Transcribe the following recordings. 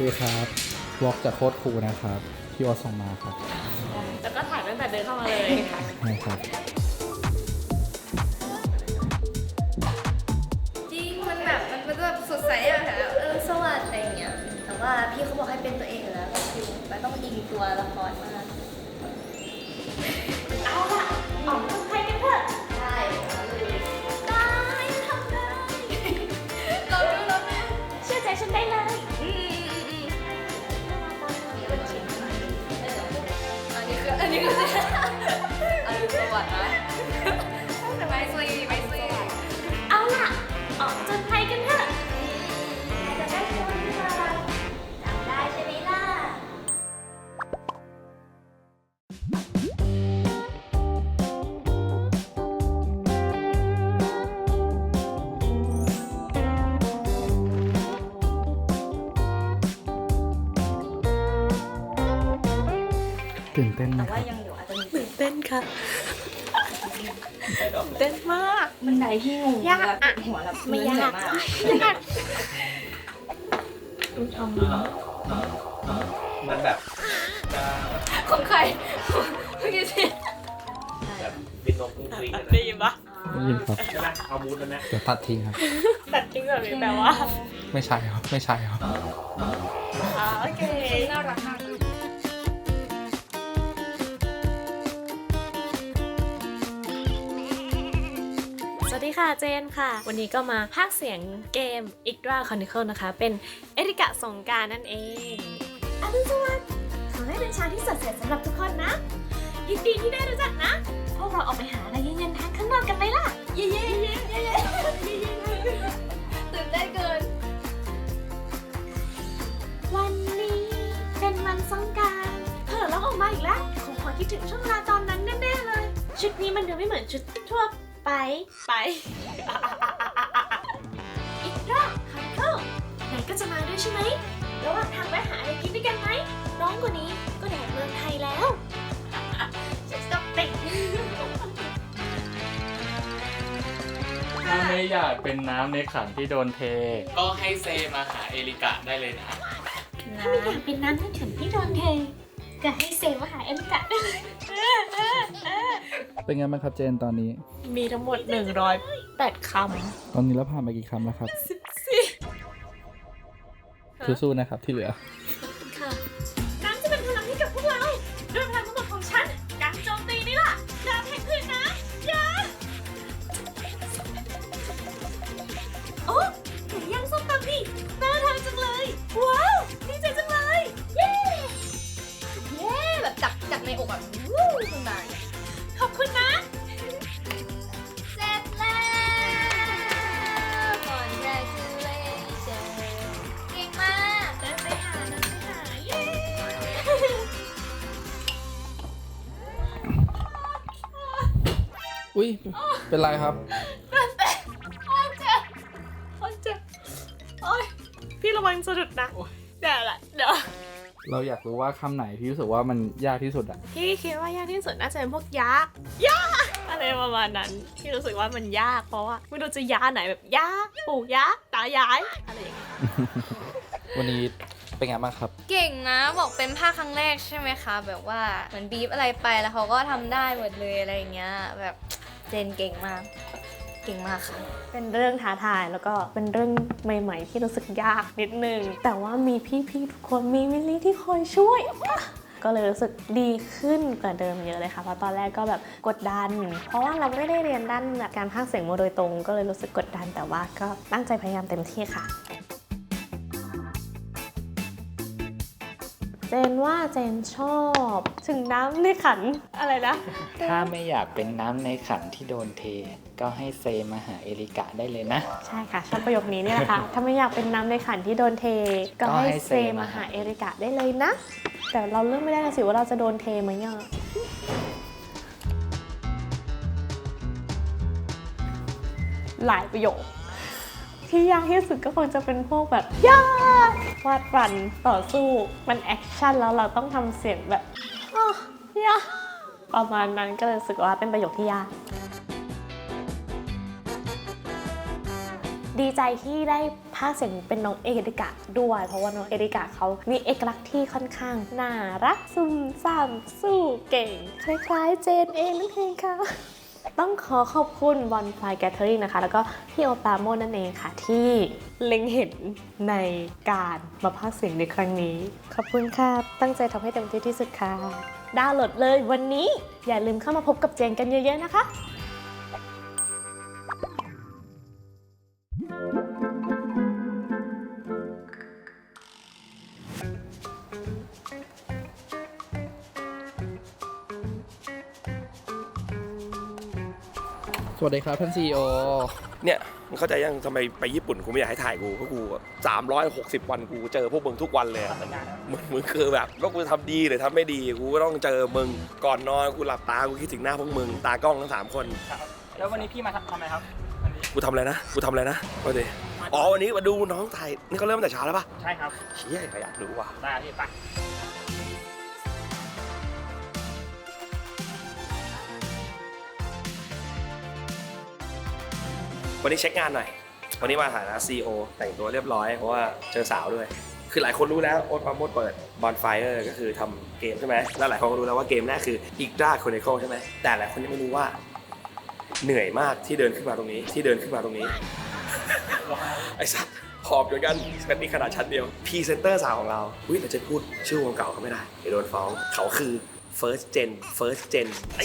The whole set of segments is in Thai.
ดีครับวอล์กจากโค้ดครูนะครับ พี่วอส่งมาครับแล้วก็ถ่ายตั้งแต่เดินเข้ามาเลยใช่ครับ จริงมันแบบมันมันแบบสดใสอะค่ะเออสวัสดอะไรอย่างเงี้ยแต่ว่าพี่เขาบอกให้เป็นตัวเองอยู่แล้วก็คือมันต้องอิงตัวละครมากเอาล่ะออกทำใครกันเถอะใช่ ตื่นเต้นไหมคว่ารับยังอยู่อาจจะมีตื่นเต้นค่ะ เต้นมาก บันไดที่งูยากอะหัวแล้วไม่ยากยากมันแบบจะของใครเมื่อกี้สิแบบบินนกกุ้งกลิ้งอะนะได้ยินปะได้ยินครับ ใช่ไหมเอามูดแล้วนะเดี๋ยวตัดทิ้งครับ ตัดทิ้งแบบนี้แปลว่าไม่ใช่ครับ ไม่ใช่ครับ อ่าโอเค น่ารักมากสวั สดีค่ะเจนค่ะ วันนี้ก็มาพากเสียงเกม i c r a Chronicle นะคะ เป็นเอริกะสงการนั่นเองอรุณสวัสดิ์ขอให้เป็นเช้าที่สดใสสำหรับทุกคนนะ ยินดีที่ได้รู้จักนะ พวกเราออกไปหาอะไรเย็นๆทานข้างนอกกันไหมล่ะ เย้ๆๆๆๆตื่นเต้เกิน วันนี้เป็นวันสงการเผลอแล้วออกมาอีกแล้วคงขอคิดถึงช่วงเวลาตอนนั้นแน่ๆเลย ชุดนี้มันดูไม่เหมือนชุดทั่ว ไปไปอีกรอบคันเข้าไหนก็จะมาด้วยใช่ไหมระหว่างทางแวะหาอะไรกินด้วยกันไหมน้องกว่านี้ก็แดดเมืองไทยแล้วจะสต็อปติงถ้าไม่อยากเป็นน้ำในขันที่โดนเท ก็ให้เซมาหาเอริกะได้เลยนะ ถ้าไม่อยากเป็นน้ำที่ถึงที่โดนเทก็ให้เซมาหาเอลิกะได้เลย เป็นไงบ้างครับเจนตอนนี้ มีทั้งหมด 108คำตอนนี้เราผ่านไปกี่คำแล้วครับ สู้ๆนะครับที่เหลือ อุ้ยเป็นไรครับโอ้เจ็บโอ้เจ็บโอ้ยพี่ระวังสะดุดนะ เดี๋ยวละเดี๋ยวเราอยากรู้ว่าคำไหนที่รู้สึกว่ามันยากที่สุดอะพี่คิดว่ายากที่สุดน่าจะเป็นพวกยักษ์ยักษ์อะไรประมาณนั้นที่รู้สึกว่ามันยากเพราะว่าไม่รู้จะยาไหนแบบยักษ์ปู่ยักษ์ตายายอะไรอย่างเงี้ยวันนี้เป็นไงบ้างครับ เก่งนะบอกเป็นภาคครั้งแรกใช่ไหมคะ แบบว่าเหมือนบีบอะไรไปแล้วเขาก็ทำได้หมดเลยอะไรอย่างเงี้ยแบบ เจนเก่งมาก เก่งมากค่ะ เป็นเรื่องท้าทายแล้วก็เป็นเรื่องใหม่ ๆ ที่รู้สึกยากนิดนึง แต่ว่ามีพี่ๆทุกคนมีวิลลี่ที่คอยช่วย ก็เลยรู้สึกดีขึ้นกว่าเดิมเยอะเลยค่ะเพราะตอนแรกก็แบบกดดัน เพราะว่าเราไม่ได้เรียนด้านแบบการพากย์เสียงมาโดยตรง ก็เลยรู้สึกกดดันแต่ว่าก็ตั้งใจพยายามเต็มที่ค่ะ เจนว่าเจนชอบ ถึงน้ำในขันอะไรนะ ถ้าไม่อยากเป็นน้ำในขันที่โดนเท ก็ให้เซมาหาเอริกะได้เลยนะ ใช่ค่ะชอบประโยคนี้นี่แหละค่ะ ถ้าไม่อยากเป็นน้ำในขันที่โดนเท ก็ให้เซมาหาเอริกะได้เลยนะ แต่เราเลือกไม่ได้นะสิว่าเราจะโดนเทไหมเนี่ยหลายประโยค ที่ยากที่สุดก็คงจะเป็นพวกแบบยากวาดฝันต่อสู้มันแอคชั่นแล้วเราต้องทำเสียงแบบอ้อยากประมาณนั้นก็เลยรู้สึกว่าเป็นประโยคที่ยาก ดีใจที่ได้ภาคเสียงเป็นน้องเอริกะด้วย เพราะว่าน้องเอริกะเขามีเอกลักษณ์ที่ค่อนข้างน่ารักซุ่มซ่ามสู้เก่ง คล้ายๆเจนเองนั่นเองค่ะ ต้องขอขอบคุณบอลไฟแก t เทอรี่นะคะ แล้วก็พี่โอปราโมนั่นเองค่ะ ที่เล็งเห็นในการมาพากย์เสียงในครั้งนี้ ขอบคุณค่ะ ตั้งใจทำให้เต็มที่ที่สุดค่ะ ดาวน์โหลดเลยวันนี้ อย่าลืมเข้ามาพบกับเจนกันเยอะๆนะคะ สวัสดีครับท่าน CEO เนี่ยมึงเข้าใจยังทำไมไปญี่ปุ่นกูไม่อยากให้ถ่ายกูเพราะกูสามร้อยหกสิบวันกูเจอพวกมึงทุกวันเลยอะมึงมึงคือแบบว่ากูจะทำดีหรือทำไม่ดีกูก็ต้องเจอมึงก่อนนอนกูหลับตากูคิดถึงหน้าพวกมึงตากล้องทั้งสามคน แล้ววันนี้พี่มาทำอะไรครับวันนี้กูทำอะไรนะกูทำอะไรนะว่าดิอ๋อวันนี้มาดูน้องถ่ายนี่เขาเริ่มตั้งแต่เช้าแล้วปะใช่ครับเชี่ยใครอยากรู้ว่ะได้พี่ไป วันนี้เช็คงานหน่อย วันนี้มาถ่ายนะ CEO แต่งตัวเรียบร้อย เพราะว่าเจอสาวด้วย คือหลายคนรู้แล้วโอ๊ตปาโมดเปิดบอลไฟเออร์ก็คือทำเกมใช่ไหมแล้วหลายคนก็รู้แล้วว่าเกมแรกคืออีกด้าคอนเนคใช่ไหมแต่หลายคนยังไม่รู้ว่า เหนื่อยมากที่เดินขึ้นมาตรงนี้ที่เดินขึ้นมาตรงนี้ ไอ้สัตว์หอบด้วยกันกันนี่ขนาดชั้นเดียวพรีเซนเตอร์สาวของเราอุ้ยเราจะพูดชื่อวงเก่าเขาไม่ได้เดี๋ยวโดนฟ้องเขาคือ first gen first gen ไอ้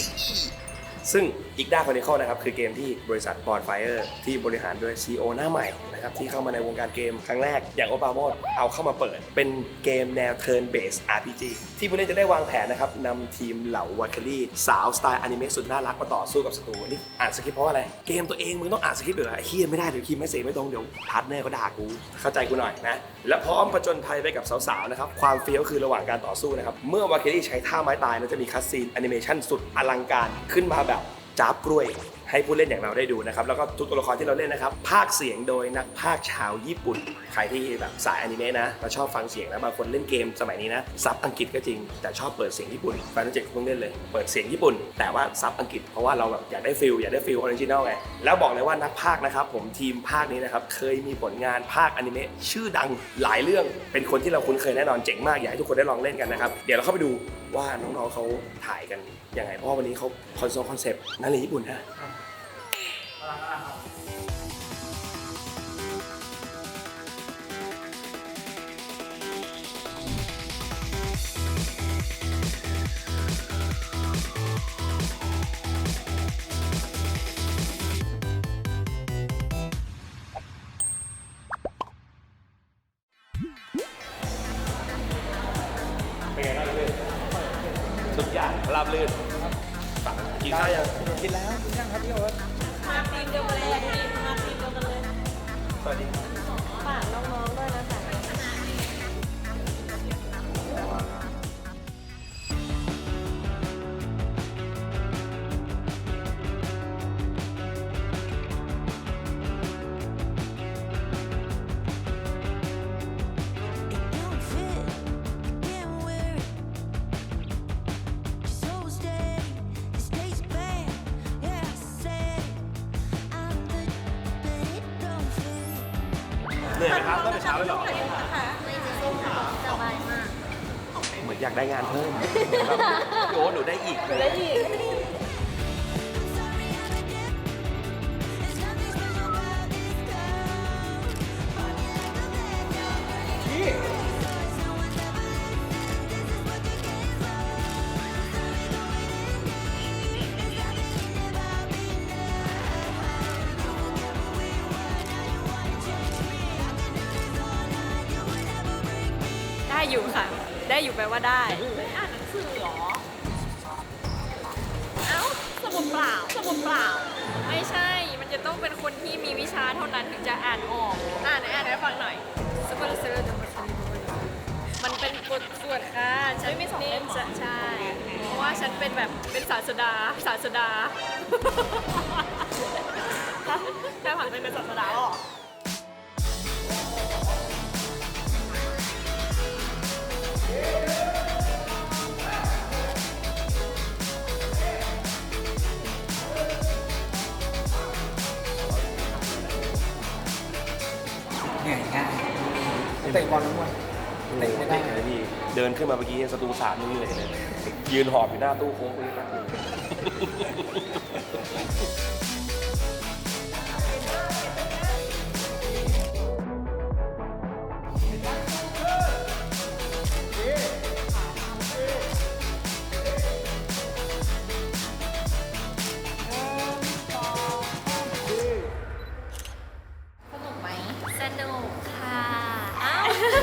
ซึ่งอีกด้าคอนเนคนะครับคือเกมที่บริษัทบอร์ดไฟเออร์ที่บริหารด้วย CEO หน้าใหม่นะครับที่เข้ามาในวงการเกมครั้งแรกอย่างโอปาโมดเอาเข้ามาเปิด เป็นเกมแนว turn based RPG ที่ผู้เล่นจะได้วางแผนนะครับนำทีมเหล่าวาคารี่สาวสไตล์อนิเมะสุดน่ารักมาต่อสู้กับศัตรูนี่อ่านสคริปต์เพราะอะไร เกมตัวเองมึงต้องอ่านสคริปต์เหรอเฮียไม่ได้เดี๋ยวคีย์ไม่เสียไม่ตรงเดี๋ยวพาร์ทเนอร์เขาด่ากูเข้าใจกูหน่อยนะและพร้อมผจญภัยไปกับสาวๆนะครับความเฟี้ยวคือระหว่างการต่อสู้นะครับเมื่อวาเครี่ใช้ท่าไม้ตายแล้วจะมีคัสซีนแอนิเมชันสุดอลังการขึ้นมาแบบ จ้าบกล้วย ให้ผู้เล่นอย่างเราได้ดูนะครับ แล้วก็ทุกตัวละครที่เราเล่นนะครับ ภาคเสียงโดยนักภาคชาวญี่ปุ่น ใครที่แบบสายอนิเมะนะแล้วชอบฟังเสียงนะบางคนเล่นเกมสมัยนี้นะซับอังกฤษก็จริง แต่ชอบเปิดเสียงญี่ปุ่นแฟนเจ็กเพิ่งเล่นเลย เปิดเสียงญี่ปุ่น แต่ว่าซับอังกฤษเพราะว่าเราแบบอยากได้ฟิลอยากได้ฟิลออริจินอลไง แล้วบอกเลยว่านักภาคนะครับผมทีมภาคนี้นะครับเคยมีผลงานภาคอนิเมะชื่อดังหลายเรื่อง เป็นคนที่เราคุ้นเคยแน่นอนเจ๋งมากอยากให้ทุกคนได้ลองเล่นกันนะครับเดี๋ยวเราเข้าไปดูว่าน้องๆเขาถ่ายกัน ยังไง เพราะว่าวันนี้เขาคอนโซลคอนเซปต์นั่นเลยญี่ปุ่นนะ กินข้าวยังกินแล้วกินยังครับพี่โอ๊ตมาตีมเดียวกันเลยมาตีมเดียวกันเลยสวัสดีฝ เหนื่อยไหมครับตั้งแต่เช้าเลยเหรอเหมือนอยากได้งานเพิ่มแบบโยนหนูได้อีกเลย Sorry, อยู่ค่ะ ได้อยู่แปลว่าได้ อ่านหนังสือเหรอ เอ้า สมุดเปล่า สมุดเปล่า ไม่ใช่ มันจะต้องเป็นคนที่มีวิชาเท่านั้นถึงจะอ่านออก อ่านไหนอ่านให้ฟังหน่อยสปอนเซอร์มันเป็นบทสวดค่ะฉันไม่มีสองเล่มเหรอใช่ใช่ เพราะว่าฉันเป็นแบบเป็นศาสดา ศาสดาแค่ผ่านเป็นศาสนาเหรอ เตะบอลแล้วมันเตะไม่ได้เลยพี่เดินขึ้นมาเมื่อกี้สตูสามยังเหนื่อยเลยยืนหอบอยู่หน้าตู้โค้งนี่ครับส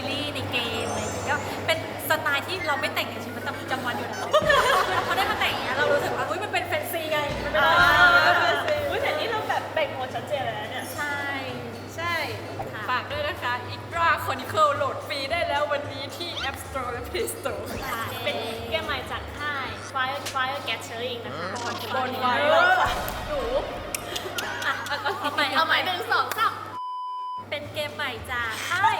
ร์วอลคิลี่ในเกมอะไรอย่างเงี้ยก็เป็นสไตล์ที่เราไม่แต่งในชีวิตประจำวันอยู่แล้วพอได้มาแต่งอย่างเงี้ยเรารู้สึกว่าอุ้ยมันเป็นแฟนซีไงมันเป็นแฟนซีอุ้ยแต่นี่เราแบบแบ่งโหมดชัดเจนเลยนะเนี่ย ใช่ ใช่ฝากด้วยนะคะ Igra Chronicle โหลดฟรีได้แล้ววันนี้ที่ App Store และ Play Store เป็นเกมใหม่จากค่าย Fire Fire Gathering นะคะบน Fire หนูอะเอาเอาใหม่เอาใหม่หนึ่งสองสามเป็นเกมใหม่จากค่าย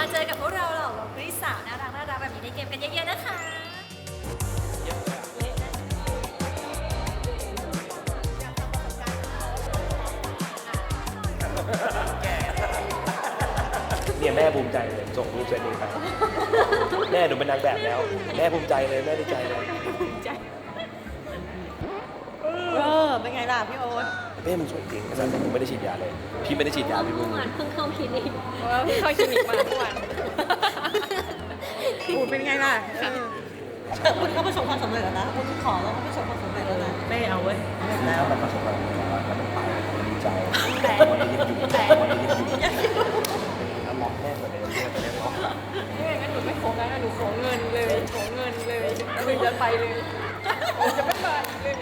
มาเจอกับพวกเราเหล่าบริสาวน่ารักน่ารักแบบนี้ในเกมกันเยอะๆนะคะเนี่ยแม่ภูมิใจเลยส่งรูปเซนนี้ไปแม่หนูเป็นนางแบบแล้ว แม่ภูมิใจเลยแม่ดีใจเลยเออเป็นไงล่ะพี่โอ๊ต แม่มันสวยจริงอาจารย์ผมไม่ได้ฉีดยาเลย พี่ไม่ได้ฉีดยาพี่พึ่งเพิ่งเข้าคลินิกว่าเพิ่งเข้าคลินิกมาเมื่อวานอูดเป็นไงล่ะแต่คุณก็ประสบความสำเร็จแล้วนะคุณขอแล้วก็ประสบความสำเร็จแล้วนะไม่เอาเว้ยถ้ามันประสบความสำเร็จแล้วมันไปมันดีใจแต่มันยังอยู่แต่มันยังอยู่แล้วล็อกแม่กว่าเดิมเยอะกว่าเดิมล็อกไม่งั้นหนูไม่โค้งนะหนูขอเงินเลยขอเงินเลยหนูจะไปเลยจะไม่มาอีกเลย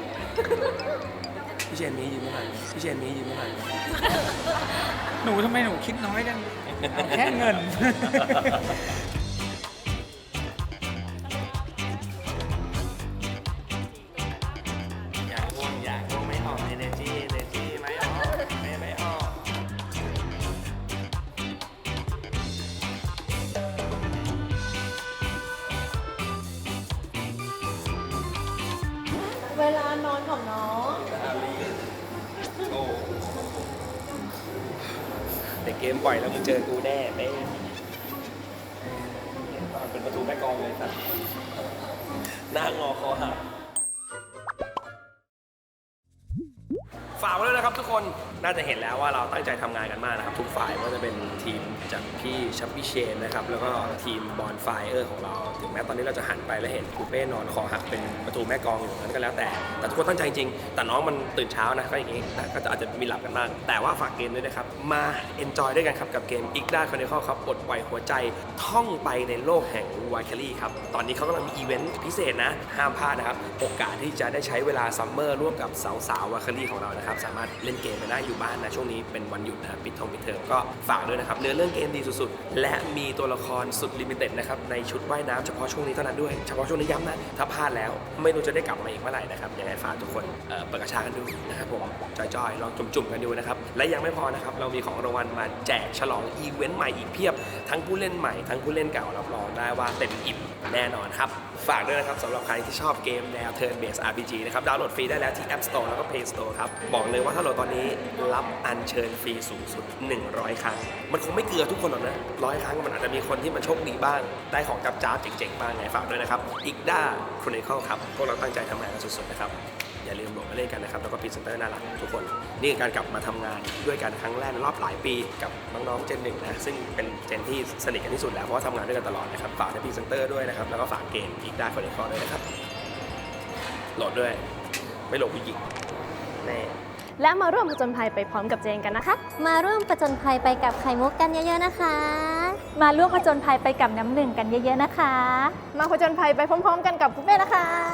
พี่เชนมียืมไม่ทันพี่เชนมียืมไม่ทันหนูทำไมหนูคิดน้อยจังเอาแค่เงิน เกมปล่อยแล้วมึงเจอกูแน่แม่เป็นประตูแม่กองเลยครับหน้างอคอหักฝากไว้ด้วยนะครับทุกคน น่าจะเห็นแล้วว่าเราตั้งใจทำงานกันมากนะครับ ทุกฝ่ายว่าจะเป็นทีมจากพี่ชัปปี้เชนนะครับ แล้วก็ทีมบอลไฟเออร์ของเรา ถึงแม้ตอนนี้เราจะหันไปแล้วเห็นคูเป้นอนคอหักเป็นประตูแม่กองอยู่นั้นก็แล้วแต่ แต่ทุกคนตั้งใจจริง แต่น้องมันตื่นเช้านะก็อย่างนี้นะก็จะอาจจะมีหลับกันบ้าง แต่ว่าฝากเกมด้วยนะครับ มาเอนจอยด้วยกันครับกับเกมอีกด้าคอนเนคครับปลดปล่อยหัวใจท่องไปในโลกแห่งวายแคลี่ครับ ตอนนี้เขากำลังมีอีเวนต์พิเศษนะ ห้ามพลาดนะครับ โอกาสที่จะได้ใช้เวลาซัมเมอร์ร่วมกับสาวๆวายแคลี่ของเรานะครับ สามารถเล่นเกมไปได้อยู่บ้านนะช่วงนี้เป็นวันหยุดนะปิดทองปิดเทอมก็ฝากด้วยนะครับเนื้อเรื่องเกมดีสุดๆ และมีตัวละครสุดลิมิเต็ดนะครับในชุดว่ายน้ำเฉพาะช่วงนี้เท่านั้นด้วยเฉพาะช่วงนี้ย้ำนะถ้าพลาดแล้วไม่รู้จะได้กลับมาอีกเมื่อไหร่นะครับยังไงฝากทุกคนเปิดกระชากันดูนะครับผมจอยๆลองจุ่มๆกันดูนะครับและยังไม่พอนะครับเรามีของรางวัลมาแจกฉลองอีเวนต์ใหม่อีกเพียบ ทั้งผู้เล่นใหม่ทั้งผู้เล่นเก่ารับรองได้ว่าเต็มอิ่มแน่นอนครับ ฝากด้วยนะครับสำหรับใครที่ชอบเกมแนว Turn Based RPG นะครับดาวน์โหลดฟรีได้แล้วที่ App Store แล้วก็ Play Store ครับ บอกเลยว่าถ้าโหลดตอนนี้รับอัญเชิญฟรีสูงสุด 100 ครั้ง มันคงไม่เกลือทุกคนหรอกนะร้อยครั้งมันอาจจะมีคนที่มันโชคดีบ้าง ได้ของกับจ้าเจ๋งๆบ้างไงฝากด้วยนะครับอีกด้า Chronicle ครับพวกเราตั้งใจทำงานกันสุดๆนะครับอย่าลืมโหลดมาเล่นกันนะครับแล้วก็พรีเซนเตอร์น่ารักทุกคน นี่คือการกลับมาทำงานด้วยกันครั้งแรกในรอบหลายปีกับน้องๆเจนหนึ่งนะซึ่งเป็นเจนที่สนิทกันที่สุดแล้วเพราะว่าทำงานด้วยกันตลอดนะครับฝากในพรีเซนเตอร์ด้วยนะครับแล้วก็ฝากเกมอีกด้านคนในคอด้วยนะครับ โหลดด้วย ไม่โหลดผู้หญิงแน่และมาร่วมผจญภัยไปพร้อมกับเจนกันนะคะ มาร่วมประจนภัยไปกับไข่มุกกันเยอะๆนะคะ มาร่วมผจญภัยไปกับน้ำหนึ่งกันเยอะๆนะคะ มาผจญภัยไปพร้อม ๆ กันกับปุ๊เป้นะคะไว้มาเล่นกันเยอะๆนะคะ